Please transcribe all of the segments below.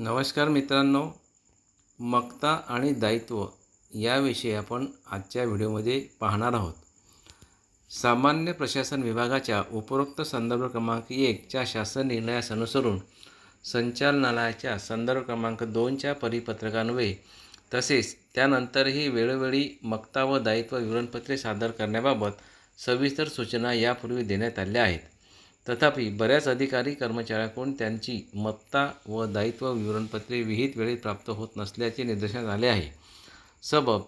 नमस्कार मित्रांनो मक्ता आणि दायित्व याविषयी आपण आजच्या व्हिडिओमध्ये पाहणार आहोत. सामान्य प्रशासन विभागाच्या उपरोक्त संदर्भ क्रमांक एकच्या शासन निर्णयास अनुसरून संचालनालयाच्या संदर्भ क्रमांक दोनच्या परिपत्रकान्वये तसेच त्यानंतरही वेळोवेळी मक्ता व दायित्व विवरणपत्रे सादर करण्याबाबत सविस्तर सूचना यापूर्वी देण्यात आल्या आहेत. तथापि बऱ्याच अधिकारी कर्मचाऱ्याकडून त्यांची मत्ता व दायित्व विवरणपत्रे विहित वेळेत प्राप्त होत नसल्याचे निदर्शनास आले आहे. सबब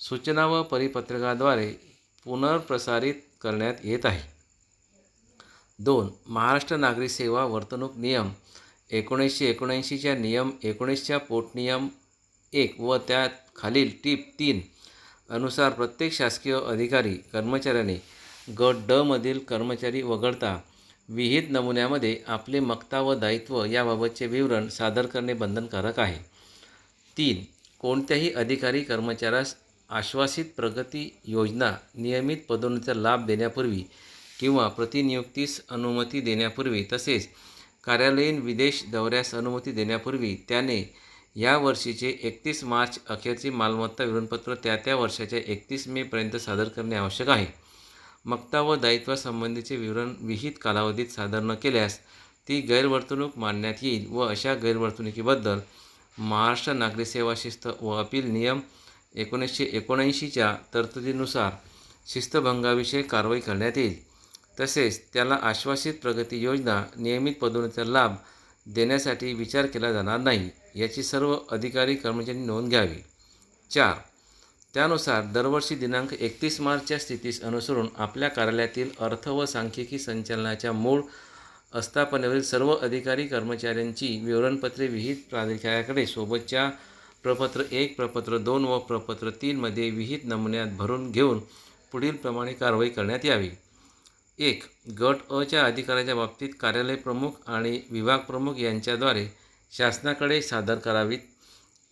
सूचना व परिपत्रकाद्वारे पुनर्प्रसारित करण्यात येत आहे. दोन महाराष्ट्र नागरी सेवा वर्तणूक नियम एकोणीसशे एकोणऐंशीच्या नियम एकोणीसच्या पोटनियम एक व त्यात खालील टीप तीन अनुसार प्रत्येक शासकीय अधिकारी कर्मचाऱ्याने गट डमधील कर्मचारी वगळता विहित नमुन्यामध्ये आपले मक्ता व दायित्व याबाबतचे विवरण सादर करणे बंधनकारक आहे. तीन कोणत्याही अधिकारी कर्मचाऱ्यास आश्वासित प्रगती योजना नियमित पदोन्नतीचा लाभ देण्यापूर्वी किंवा प्रतिनियुक्तीस अनुमती देण्यापूर्वी तसेच कार्यालयीन विदेश दौऱ्यास अनुमती देण्यापूर्वी त्याने या वर्षीचे एकतीस मार्च अखेरचे मालमत्ता विवरणपत्र त्या त्या वर्षाच्या एकतीस मेपर्यंत सादर करणे आवश्यक आहे. मक्ता व दायित्वासंबंधीचे विवरण विहित कालावधीत सादर न केल्यास ती गैरवर्तणूक मानण्यात येईल व अशा गैरवर्तणुकीबद्दल महाराष्ट्र नागरी सेवा शिस्त व अपील नियम एकोणीसशे एकोणऐंशीच्या तरतुदीनुसार शिस्तभंगाविषयी कारवाई करण्यात येईल. तसेच त्याला आश्वासित प्रगती योजना नियमित पदोन्नतीचा लाभ देण्यासाठी विचार केला जाणार नाही याची सर्व अधिकारी कर्मचारी नोंद घ्यावी. चार त्यानुसार दरवर्षी दिनांक एकतीस मार्चच्या स्थितीस अनुसरून आपल्या कार्यालयातील अर्थ व सांख्यिकी संचालनाच्या मूळ आस्थापनेवरील सर्व अधिकारी कर्मचाऱ्यांची विवरणपत्रे विहित प्राधिकाऱ्याकडे सोबतच्या प्रपत्र एक प्रपत्र दोन व प्रपत्र तीनमध्ये विहित नमुन्यात भरून घेऊन पुढीलप्रमाणे कारवाई करण्यात यावी. एक गट अच्या अधिकाऱ्याच्या बाबतीत कार्यालय प्रमुख आणि विभाग प्रमुख यांच्याद्वारे शासनाकडे सादर करावीत.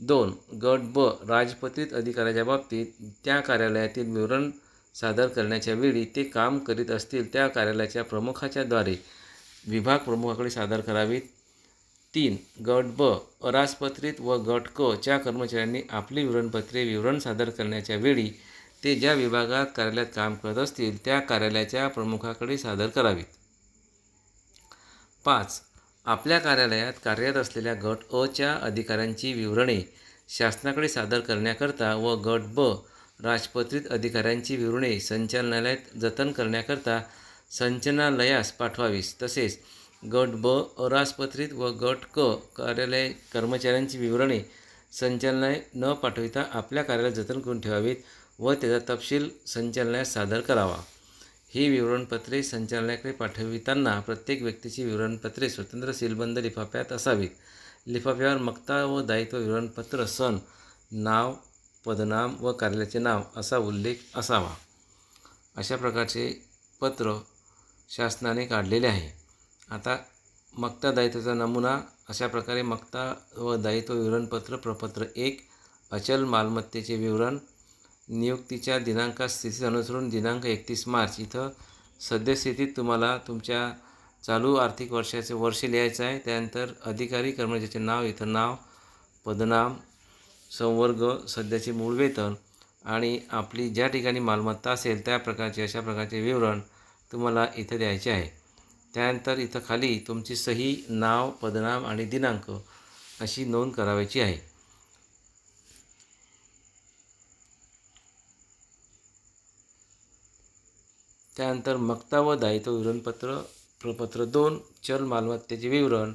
दोन गट ब राजपत्रित अधिकाऱ्याच्या बाबतीत त्या कार्यालयातील विवरण सादर करण्याच्या वेळी ते काम करीत असतील त्या कार्यालयाच्या प्रमुखाच्याद्वारे विभाग प्रमुखाकडे सादर करावीत. तीन गट ब अराजपत्रित व गट क च्या कर्मचाऱ्यांनी आपली विवरणपत्रे विवरण सादर करण्याच्या वेळी ते ज्या विभागात कार्यालयात काम करत असतील त्या कार्यालयाच्या प्रमुखाकडे सादर करावीत. पाच आपल्या कार्यालयात कार्यरत असलेल्या गट अ च्या अधिकाऱ्यांची विवरणे शासनाकडे सादर करण्याकरता व गट ब राजपत्रित अधिकाऱ्यांची विवरणे संचालनालयात जतन करण्याकरता संचनालयास पाठवावीस तसेच गट ब अराजपत्रित व गट क कार्यालय कर्मचाऱ्यांची विवरणे संचालनालय न पाठविता आपल्या कार्यालयात जतन करून ठेवावीत व त्याचा तपशील संचालनालयात सादर करावा. ही विवरणपत्रे संचालनालयाकडे पाठविताना प्रत्येक व्यक्तीची विवरणपत्रे स्वतंत्र सीलबंद लिफाफ्यात असावीत. लिफाफ्यावर मक्ता व दायित्व विवरणपत्र सन नाव पदनाम व कार्यालयाचे नाव असा उल्लेख असावा. अशा प्रकारचे पत्र शासनाने काढलेले आहे. आता मक्ता दायित्वाचा नमुना अशा प्रकारे मक्ता व दायित्व विवरणपत्र प्रपत्र एक अचल मालमत्तेचे विवरण नियुक्तीच्या दिनांका स्थितीत अनुसरून दिनांक एकतीस मार्च. इथं सद्यस्थितीत तुम्हाला तुमच्या चालू आर्थिक वर्षाचे वर्ष लिहायचं आहे. त्यानंतर अधिकारी कर्मचाऱ्याचे नाव इथं नाव पदनाम संवर्ग सध्याचे मूळ वेतन आणि आपली ज्या ठिकाणी मालमत्ता असेल त्या प्रकारचे अशा प्रकारचे विवरण तुम्हाला इथं द्यायचे आहे. त्यानंतर इथं खाली तुमची सही नाव पदनाम आणि दिनांक अशी नोंद करावायची आहे. त्यानंतर मक्ता व दायित्व विवरणपत्र प्रपत्र दोन चल मालमत्तेचे विवरण.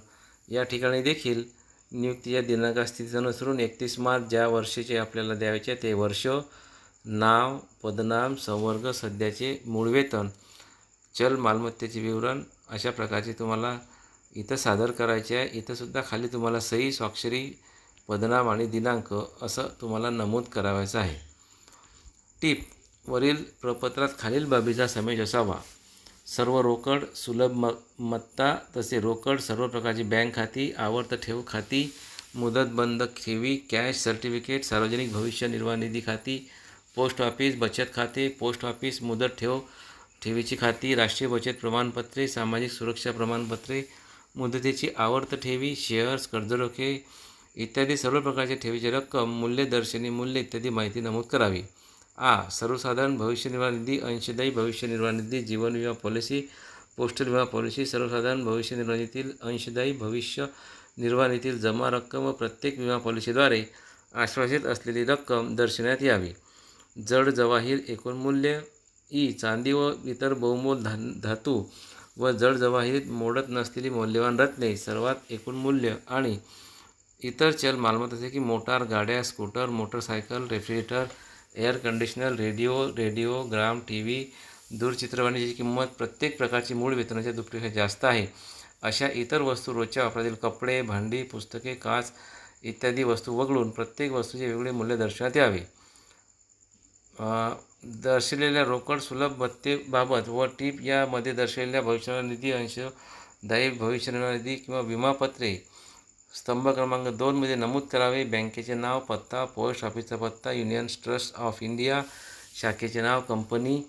या ठिकाणी देखील नियुक्तीच्या दिनांका स्थितीनुसरून एकतीस मार्च ज्या वर्षाचे आपल्याला द्यायचे ते वर्ष नाव पदनाम संवर्ग सध्याचे मूळ वेतन चल मालमत्तेचे विवरण अशा प्रकारचे तुम्हाला इथं सादर करायचे आहे. इथंसुद्धा खाली तुम्हाला सही स्वाक्षरी पदनाम आणि दिनांक असं तुम्हाला नमूद करावायचं आहे. टीप वरील प्रपत्रात खालील बाबीचा समावेश असावा. सर्व रोकड सुलभ म मत्ता तसे रोकड सर्व प्रकारची बँक खाती आवर्त ठेव खाती मुदत बंद ठेवी कॅश सर्टिफिकेट सार्वजनिक भविष्य निर्वाह निधी खाती पोस्ट ऑफिस बचत खाते पोस्ट ऑफिस मुदत ठेव ठेवीची खाती राष्ट्रीय बचत प्रमाणपत्रे सामाजिक सुरक्षा प्रमाणपत्रे मुदतीची आवर्त ठेवी शेअर्स कर्जरोखे इत्यादी सर्व प्रकारच्या ठेवीची रक्कम मूल्यदर्शनी मूल्य इत्यादी माहिती नमूद करावी. आ सर्वसाधारण भविष्य निर्वाह निधी अंशदायी भविष्य निर्वाह निधी जीवन विमा पॉलिसी पोस्टल विमा पॉलिसी सर्वसाधारण भविष्य निर्वाह निधीतील अंशदायी भविष्य निर्वाह निधीतील जमा रक्कम व प्रत्येक विमा पॉलिसीद्वारे आश्वासित असलेली रक्कम दर्शवण्यात यावी. जड जवाहीर एकूण मूल्य ई चांदी व इतर बहुमोल धा धातू व जड जवाहीरीत मोडत नसलेली मौल्यवान रत्ने सर्वात एकूण मूल्य आणि इतर चल मालमत्ता जसे की मोटार गाड्या scooter motorcycle refrigerator air conditioner radio radiogram T V दूरचित्रवाणीची किंमत प्रत्येक प्रकारची मूळ वेतनाच्या दुपटीपेक्षा जास्त आहे. अशा इतर वस्तू रोजच्या वापरातील कपडे भांडी पुस्तके काच इत्यादी वस्तू वगळून प्रत्येक वस्तूचे वेगळे मूल्य दर्शवण्यात यावे. दर्शवलेल्या रोकड सुलभ भत्तेबाबत व टीप यामध्ये दर्शवलेल्या भविष्य निधी अंश दायी भविष्य निधी किंवा विमापत्रे स्तंभ क्रमांक दोनमध्ये नमूद करावे. बँकेचे नाव पत्ता पोस्ट ऑफिसचा पत्ता युनियन ट्रस्ट ऑफ इंडिया शाखेचे नाव कंपनी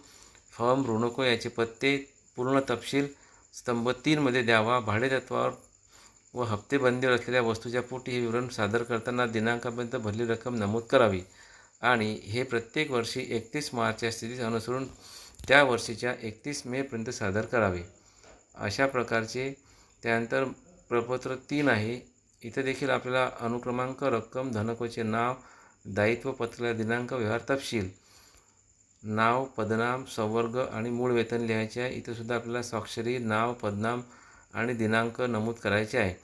फर्म ऋणको याचे पत्ते पूर्ण तपशील स्तंभ तीनमध्ये द्यावा. भाडेतत्वावर व हप्तेबंदीवर असलेल्या वस्तूच्या पोटी हे विवरण सादर करताना दिनांकापर्यंत भरली रक्कम नमूद करावी. आणि हे प्रत्येक वर्षी एकतीस मार्चच्या स्थितीस अनुसरून त्या वर्षीच्या एकतीस मेपर्यंत सादर करावे. अशा प्रकारचे त्यानंतर प्रपत्र तीन आहे. इथे देखील आपल्याला अनुक्रमांक रक्कम धनकोचे नाव दायित्व पत्र दिनांक व्यवहार तपशील नाव पदनाम संवर्ग आणि मूळ वेतन लिहायचे आहे. इथंसुद्धा आपल्याला स्वाक्षरी नाव पदनाम आणि दिनांक नमूद करायचे आहे.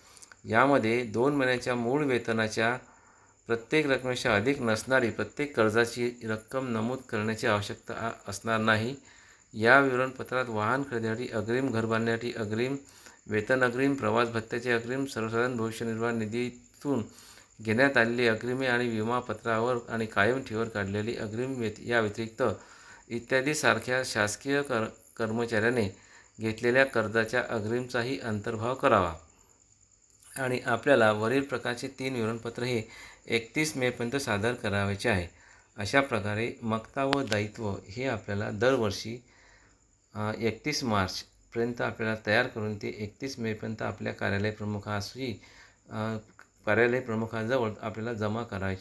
यामध्ये दोन महिन्याच्या मूळ वेतनाच्या प्रत्येक रकमेच्या अधिक नसणारी प्रत्येक कर्जाची रक्कम नमूद करण्याची आवश्यकता असणार नाही. या विवरणपत्रात वाहन खरेदीसाठी अग्रिम घर बांधण्यासाठी अग्रिम वेतन अग्रिम प्रवास भत्त्याचे अग्रिम सर्वसाधारण भविष्य निर्वाह निधीतून घेण्यात आलेली अग्रिमे आणि विमापत्रावर आणि कायम ठेवर काढलेली अग्रिम वेत या व्यतिरिक्त इत्यादी सारख्या शासकीय कर कर्मचाऱ्याने घेतलेल्या कर्जाच्या अग्रिमचाही अंतर्भाव करावा. आणि आपल्याला वरील प्रकारचे तीन विवरणपत्र हे एकतीस मेपर्यंत सादर करावायचे आहे. अशा प्रकारे मक्ता व दायित्व हे आपल्याला दरवर्षी एकतीस मार्च पर्यंत आपल्याला तयार करून ते एकतीस मेपर्यंत आपल्या कार्यालय प्रमुखाशी कार्यालय प्रमुखाजवळ आपल्याला जमा करायचे